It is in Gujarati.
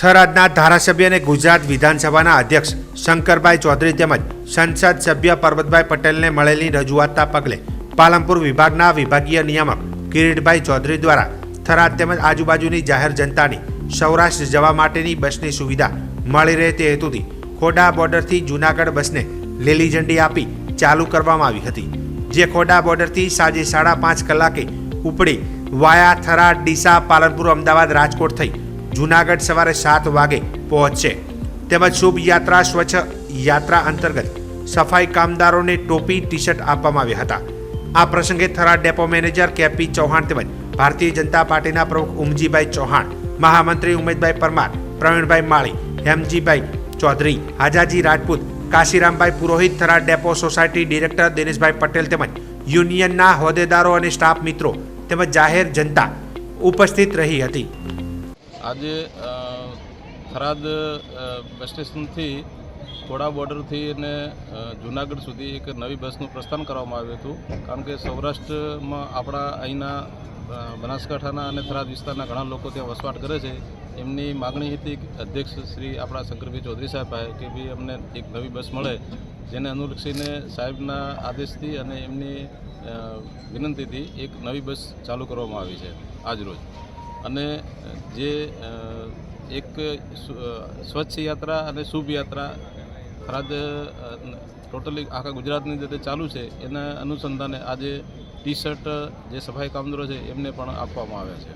થરાદના ધારાસભ્ય અને ગુજરાત વિધાનસભાના અધ્યક્ષ શંકરભાઈ ચૌધરી તેમજ સંસદ સભ્ય પરબતભાઈ પટેલને મળેલી રજૂઆતના પગલે પાલનપુર વિભાગના વિભાગીય નિયામક કિરીટભાઈ ચૌધરી દ્વારા થરાદ તેમજ આજુબાજુની જાહેર જનતાની સૌરાષ્ટ્ર જવા માટેની બસની સુવિધા મળી રહે તે હેતુથી ખોડા બોર્ડરથી જૂનાગઢ બસને લીલી ઝંડી આપી ચાલુ કરવામાં આવી હતી. જે ખોડા બોર્ડરથી સાંજે સાડા પાંચ કલાકે ઉપડી વાયા થરાદ ડીસા પાલનપુર અમદાવાદ રાજકોટ થઈ જૂનાગઢ સવારે સાત વાગે પહોંચશે તેમજ શુભ યાત્રા, સ્વચ્છ યાત્રા અંતર્ગત સફાઈ કામદારોને ટોપી ટી શર્ટ આપવામાં આવ્યા હતા. આ પ્રસંગે Tharad depot manager KP Chauhan તેમજ ભારતીય જનતા પાર્ટીના પ્રમુખ ઉમજીભાઈ ચૌહાણ, મહામંત્રી Umedbhai Parmar, Pravinbhai Mali, Hemjibhai Chaudhary Hajaji Rajput, Kashirambhai Purohit, Tharad depot society director Dineshbhai Patel તેમજ યુનિયનના હોદ્દેદારો અને સ્ટાફ મિત્રો તેમજ જાહેર જનતા ઉપસ્થિત રહી હતી. આજે થરાદ બસ સ્ટેશનથી ખોડા બોર્ડરથી અને જુનાગઢ સુધી એક નવી બસનું પ્રસ્થાન કરવામાં આવ્યું હતું. કારણ કે સૌરાષ્ટ્રમાં આપણા અહીંના બનાસકાંઠાના અને થરાદ વિસ્તારના ઘણા લોકો ત્યાં વસવાટ કરે છે. એમની માગણી હતી અધ્યક્ષ શ્રી આપણા શંકરભાઈ ચૌધરી સાહેબ કે ભાઈ અમને એક નવી બસ મળે. જેને અનુલક્ષીને સાહેબના આદેશથી અને એમની વિનંતીથી એક નવી બસ ચાલુ કરવામાં આવી છે. આજરોજ અને જે એક સ્વચ્છ યાત્રા અને શુભ યાત્રા થરાદ ટોટલી આખા ગુજરાતની જે ચાલુ છે, એના અનુસંધાને આજે ટી શર્ટ જે સફાઈ કામદારો છે, એમને પણ આપવામાં આવ્યા છે.